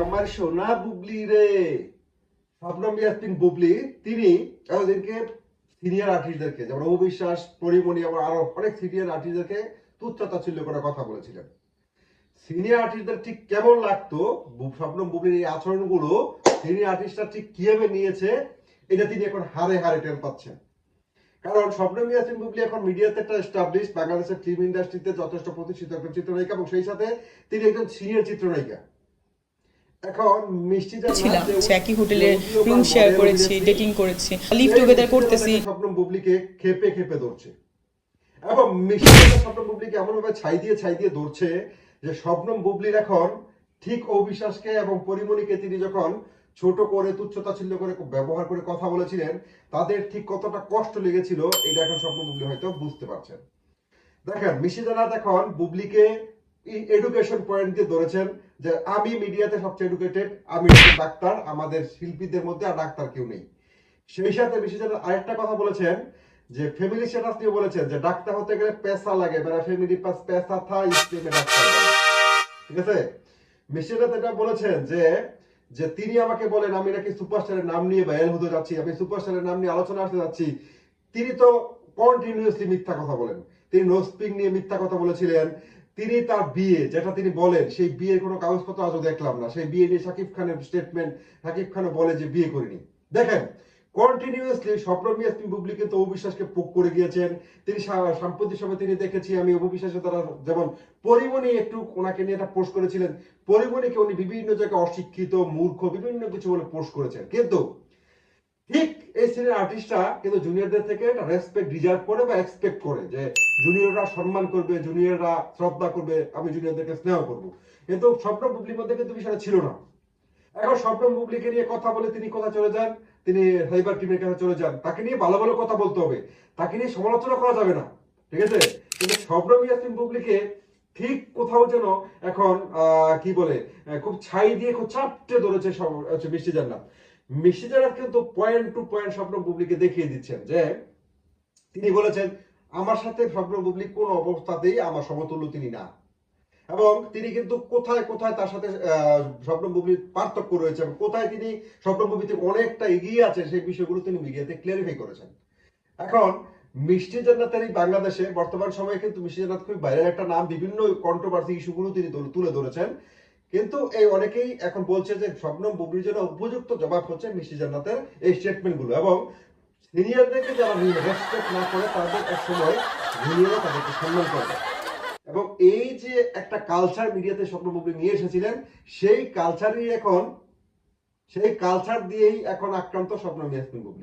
আমার সোনা বুবলি রে। স্বপ্নম ইয়াসমিন বুবলি, তিনি এতদিনকে সিনিয়র আর্টিস্টদেরকে যেমন অবিশ্বাস পরিমণি, আবার আরও অনেক সিনিয়র আর্টিস্টদেরকে তুচ্ছতাচ্ছিল্য করে কথা বলেছিলেন। সিনিয়র আর্টিস্টদের ঠিক কেমন লাগতো? স্বপ্নম বুবলির এই আচরণগুলো সিনিয়র আর্টিস্টরা ঠিক কীভাবে নিয়েছে, এটা তিনি এখন হারে হারে টের পাচ্ছেন। কারণ স্বপ্নম ইয়াসিন বুবলি এখন মিডিয়াতে একটা এস্টাবলিশ বাংলাদেশের ফিল্ম ইন্ডাস্ট্রিতে যথেষ্ট প্রতিষ্ঠিত একজন চিত্রনায়িকা এবং সেই সাথে তিনি একজন সিনিয়র চিত্রনায়িকা। ছিলাম একই হোটেলে রুম শেয়ার করেছি ডেটিং করেছি লিভ টুগেদার করতেছি। স্বপ্নম বুবলিকে খেপে খেপে ধরছে। এবং মিষ্টি জান্নাত স্বপ্নম বুবলিকে এমন ভাবে ছাই দিয়ে ছাই দিয়ে ধরছে যে স্বপ্নম বুবলির এখন ঠিক অবিশ্বাসকে এবং পরিমণিকে তিনি যখন ছোট করে তুচ্ছতাচ্ছিল্য করে ব্যবহার করে কথা বলেছিলেন তাদের ঠিক কতটা কষ্ট লেগেছিল এটা এখন স্বপ্ন বুবলি হয়তো বুঝতে পারছেন। দেখেন মিশি জানাত এখন বুবলিকে এডুকেশন পয়েন্ট দিয়ে ধরেছেন যে আমি মিডিয়াতে সবচেয়ে এডুকেটেড আমি ডাক্তার, আমাদের শিল্পীদের মধ্যে আর ডাক্তার কেউ নেই। সেই সাথে জানাত আরেকটা কথা বলেছেন, যে ফ্যামিলি স্ট্যাটাস নিয়ে বলেছেন যে ডাক্তার হতে গেলে পেশা লাগে মেরা ফ্যামিলি পাস পেশা থা ইসলিমে ডাক্তার ঠিক আছে? মিশি জানাত এটা বলেছেন যে যে তিনি আমাকে বলেন, আমি নাকি সুপারস্টারের নাম নিয়ে ভাইরাল হতে যাচ্ছি, আমি সুপারস্টারের নাম নিয়ে আলোচনা আসতে যাচ্ছি। তিনি তো কন্টিনিউয়াসলি মিথ্যা কথা বলেন। তিনি নোস্পিং নিয়ে মিথ্যা কথা বলেছিলেন। তিনি তার বিয়ে, যেটা তিনি বলেন, সেই বিয়ের কোনো কাগজপত্র আজও দেখলাম না। সেই বিয়ে নিয়ে সাকিব খানের স্টেটমেন্ট সাকিব খানও বলে যে বিয়ে করিনি। দেখেন কন্টিনিউয়াসলি স্বপ্ন মিয়াসমিন বুবলি কিন্তু অবিশ্বাসকে পোক করে গিয়েছেন। তিনি সাম্প্রতিক সময় তিনি দেখেছি, আমি অবিশ্বাসের দ্বারা যেমন পরিমণি একটু ওনাকে নিয়ে একটা পোস্ট করেছিলেন। পরিমণিকে উনি বিভিন্ন জায়গায় অশিক্ষিত, মূর্খ, বিভিন্ন কিছু বলে পোস্ট করেছেন। কিন্তু এই আর্টিস্টরা কিন্তু জুনিয়রদের থেকে একটা রেসপেক্ট ডিজার্ভ করে বা এক্সপেক্ট করে যে জুনিয়ররা সম্মান করবে জুনিয়ররা শ্রদ্ধা করবে, আমি জুনিয়রদেরকে স্নেহ কিন্তু স্বপ্ন মধ্যে কিন্তু বিষয়টা ছিল না। এখন স্বপ্ন নিয়ে কথা বলে তিনি চলে যান? তিনি সাইবার টিমের কাছে চলে যান। তাকে নিয়ে ভালো ভালো কথা বলতে হবে। তাকে নিয়ে সমালোচনা করা যাবে না। ঠিক আছে? কিন্তু স্বপ্ন ইয়াসিন বুবলিকে ঠিক কোথাও যেন এখন কি বলে খুব ছাই দিয়ে খুব চাপটে ধরেছে মিষ্টি জান্নাত। মিষ্টি জান্নাত কিন্তু পয়েন্ট টু পয়েন্ট স্বপ্ন বুবলিকে দেখিয়ে দিচ্ছেন যে তিনি বলেছেন, আমার সাথে স্বপ্ন বুবলি কোন অবস্থাতেই আমার সমতুল্য তিনি না। এবং তিনি কিন্তু কোথায় কোথায় তার সাথে স্বপ্ন বুবলির পার্থক্য রয়েছে এবং কোথায় তিনি স্বপ্ন বুবলি থেকে অনেকটা এগিয়ে আছে সেই বিষয়গুলো তিনি মিডিয়াতে ক্লিয়ারিফাই করেছেন। এখন, মিষ্টি জান্নাতের এই বাংলাদেশে বর্তমান সময়ে কিন্তু মিষ্টি জান্নাত খুব বাইরের একটা নাম, বিভিন্ন কন্ট্রোভার্সি ইস্যুগুলো তিনি তুলে ধরেছেন। কিন্তু এই অনেকেই এখন বলছে যে স্বপ্ন বুবলির জন্য উপযুক্ত জবাব হচ্ছে মিষ্টি জান্নাতের এই স্টেটমেন্টগুলো এবং সিনিয়রদেরকে যারা রেসপেক্ট না করে তাদের এক সময় জুনিয়ররা তাদেরকে সম্মান করবে এবং এই যে একটা কালচার মিডিয়াতে স্বপ্ন বুবলি নিয়ে এসেছিলেন, সেই কালচারই এখন, সেই কালচার দিয়েই এখন আক্রান্ত স্বপ্ন মিয়াসমিন বুবলি